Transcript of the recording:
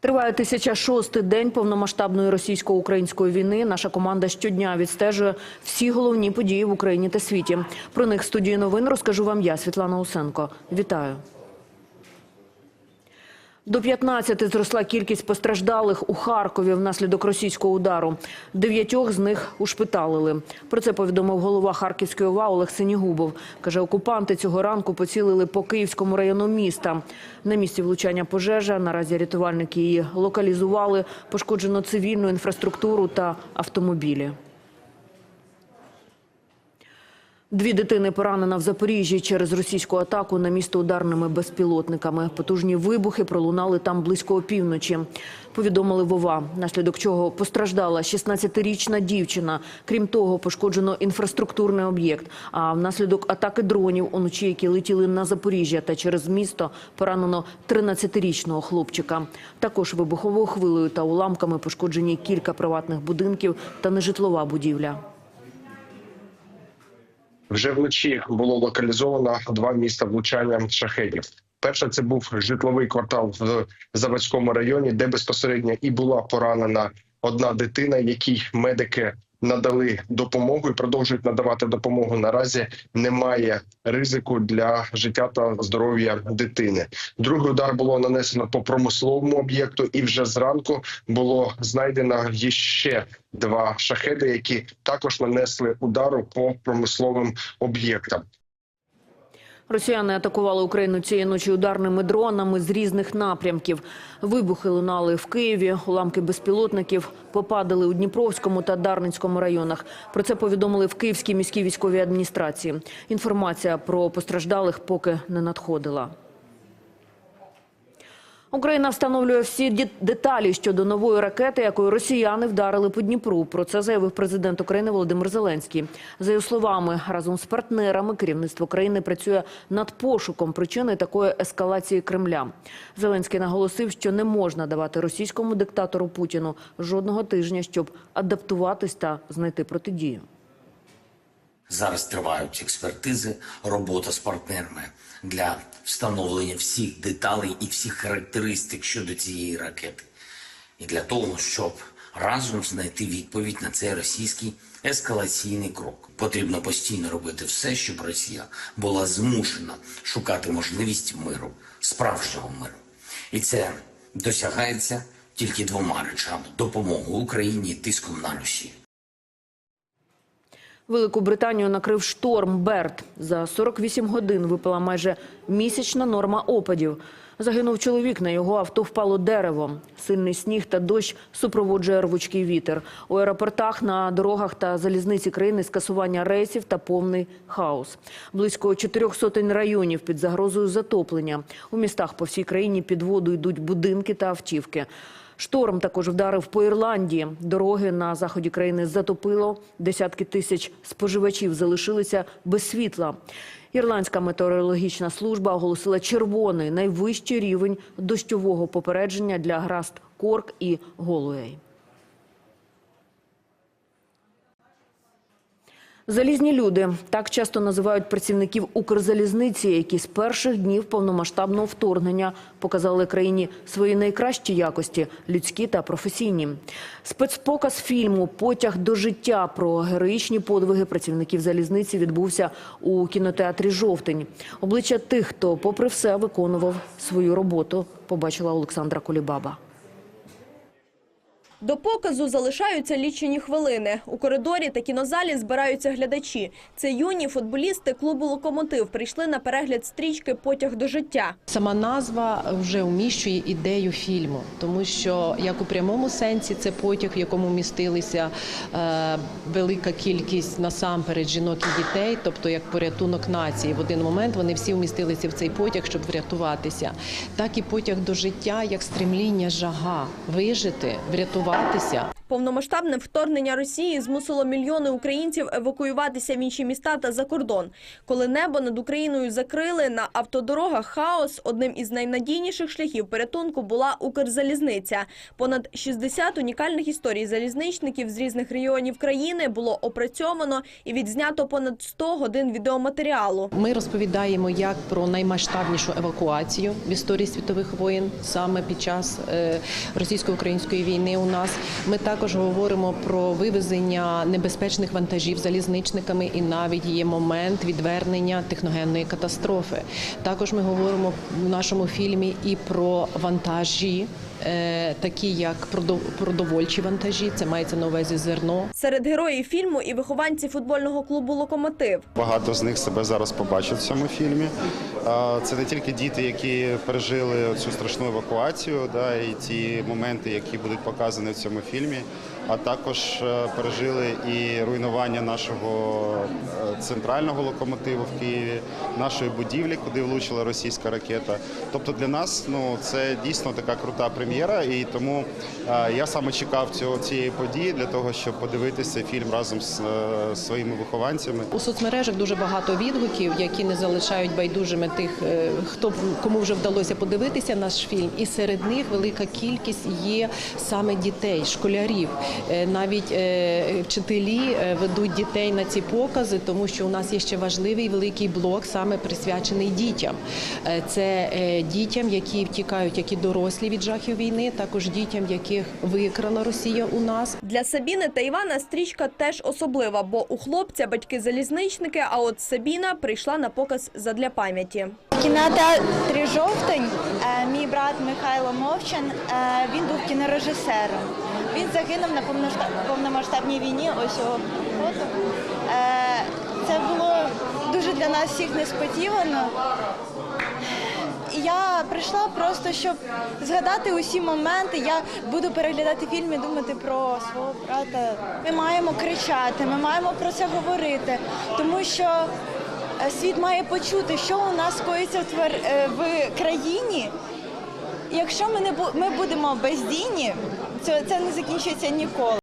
Триває 1006-й день повномасштабної російсько-української війни. Наша команда щодня відстежує всі головні події в Україні та світі. Про них в студії новин розкажу вам я, Світлана Усенко. Вітаю. До 15 зросла кількість постраждалих у Харкові внаслідок російського удару. Дев'ятьох з них ушпиталили. Про це повідомив голова Харківської ОВА Олег Синігубов. Каже, окупанти цього ранку поцілили по Київському району міста. На місці влучання пожежа. Наразі рятувальники її локалізували. Пошкоджено цивільну інфраструктуру та автомобілі. Дві дитини поранена в Запоріжжі через російську атаку на місто ударними безпілотниками. Потужні вибухи пролунали там близько опівночі. Повідомили Вова, наслідок чого постраждала 16-річна дівчина. Крім того, пошкоджено інфраструктурний об'єкт. А внаслідок атаки дронів уночі, які летіли на Запоріжжя та через місто, поранено 13-річного хлопчика. Також вибуховою хвилею та уламками пошкоджені кілька приватних будинків та нежитлова будівля. Вже вночі було локалізовано два міста влучання шахедів. Перше це був житловий квартал в Заводському районі, де безпосередньо і була поранена одна дитина, якій медики надали допомогу і продовжують надавати допомогу. Наразі немає ризику для життя та здоров'я дитини. Другий удар було нанесено по промисловому об'єкту, і вже зранку було знайдено ще два шахеди, які також нанесли удару по промисловим об'єктам. Росіяни атакували Україну цієї ночі ударними дронами з різних напрямків. Вибухи лунали в Києві, уламки безпілотників попадали у Дніпровському та Дарницькому районах. Про це повідомили в Київській міській військовій адміністрації. Інформація про постраждалих поки не надходила. Україна встановлює всі деталі щодо нової ракети, якою росіяни вдарили по Дніпру. Про це заявив президент України Володимир Зеленський. За його словами, разом з партнерами керівництво країни працює над пошуком причини такої ескалації Кремля. Зеленський наголосив, що не можна давати російському диктатору Путіну жодного тижня, щоб адаптуватись та знайти протидію. Зараз тривають експертизи, робота з партнерами для встановлення всіх деталей і всіх характеристик щодо цієї ракети. І для того, щоб разом знайти відповідь на цей російський ескалаційний крок, потрібно постійно робити все, щоб Росія була змушена шукати можливість миру, справжнього миру. І це досягається тільки двома речами: допомогою Україні і тиском на Росію. Велику Британію накрив шторм Берт. За 48 годин випала майже місячна норма опадів. Загинув чоловік, на його авто впало дерево. Сильний сніг та дощ супроводжує рвучкий вітер. У аеропортах, на дорогах та залізниці країни скасування рейсів та повний хаос. Близько чотирьох сотень районів під загрозою затоплення. У містах по всій країні під воду йдуть будинки та автівки. Шторм також вдарив по Ірландії. Дороги на заході країни затопило. Десятки тисяч споживачів залишилися без світла. Ірландська метеорологічна служба оголосила червоний найвищий рівень дощового попередження для граст Корк і Голуей. Залізні люди так часто називають працівників Укрзалізниці, які з перших днів повномасштабного вторгнення показали країні свої найкращі якості людські та професійні. Спецпоказ фільму Потяг до життя про героїчні подвиги працівників залізниці відбувся у кінотеатрі Жовтень. Обличчя тих, хто, попри все, виконував свою роботу, побачила Олександра Кулібаба. До показу залишаються лічені хвилини. У коридорі та кінозалі збираються глядачі. Це юні футболісти клубу «Локомотив» прийшли на перегляд стрічки «Потяг до життя». Сама назва вже вміщує ідею фільму, тому що як у прямому сенсі це потяг, в якому містилися е, велика кількість насамперед жінок і дітей, тобто як порятунок нації. В один момент вони всі вмістилися в цей потяг, щоб врятуватися. Так і потяг до життя, як стремління, жага вижити, врятуватися. Повномасштабне вторгнення Росії змусило мільйони українців евакуюватися в інші міста та за кордон. Коли небо над Україною закрили, на автодорогах хаос, одним із найнадійніших шляхів порятунку була Укрзалізниця. Понад 60 унікальних історій залізничників з різних регіонів країни було опрацьовано і відзнято понад 100 годин відеоматеріалу. Ми розповідаємо як про наймасштабнішу евакуацію в історії світових воєн саме під час е, російсько-української війни. У нас ми також говоримо про вивезення небезпечних вантажів залізничниками, і навіть є момент відвернення техногенної катастрофи. Також ми говоримо в нашому фільмі і про вантажі. Е, Такі як продов- продовольчі вантажі, це мається на увазі зерно, Серед героїв фільму і вихованці футбольного клубу Локомотив. Багато з них себе зараз побачать в цьому фільмі. Це не тільки діти, які пережили цю страшну евакуацію, да, і ті моменти, які будуть показані в цьому фільмі, а також е, пережили і руйнування нашого е, центрального локомотиву в Києві, нашої будівлі, куди влучила російська ракета. Тобто для нас ну це дійсно така крута прем'єра, і тому е, я саме чекав цього цієї події для того, щоб подивитися фільм разом з е, своїми вихованцями. У соцмережах дуже багато відгуків, які не залишають байдужими тих, е, хто кому вже вдалося подивитися наш фільм. І серед них велика кількість є саме дітей, школярів. Навіть вчителі ведуть дітей на ці покази, тому що у нас є ще важливий великий блок, саме присвячений дітям. Це дітям, які втікають, як і дорослі від жахів війни, також дітям, яких викрала Росія у нас. Для Сабіни та Івана стрічка теж особлива, бо у хлопця батьки залізничники, а от Сабіна прийшла на показ задля пам'яті. Кінотеатрі Жовтень е, мій брат Михайло Мовчан е, він був кінорежисером. Він загинув на повномасштабній війні. Ось його фото. Е, Це було дуже для нас всіх несподівано. Я прийшла просто, щоб згадати усі моменти. Я буду переглядати фільм і думати про свого брата. Ми маємо кричати, ми маємо про це говорити, тому що е, світ має почути, що у нас коїться в е, країні. Якщо ми не ми будемо бездійні, це не закінчиться ніколи.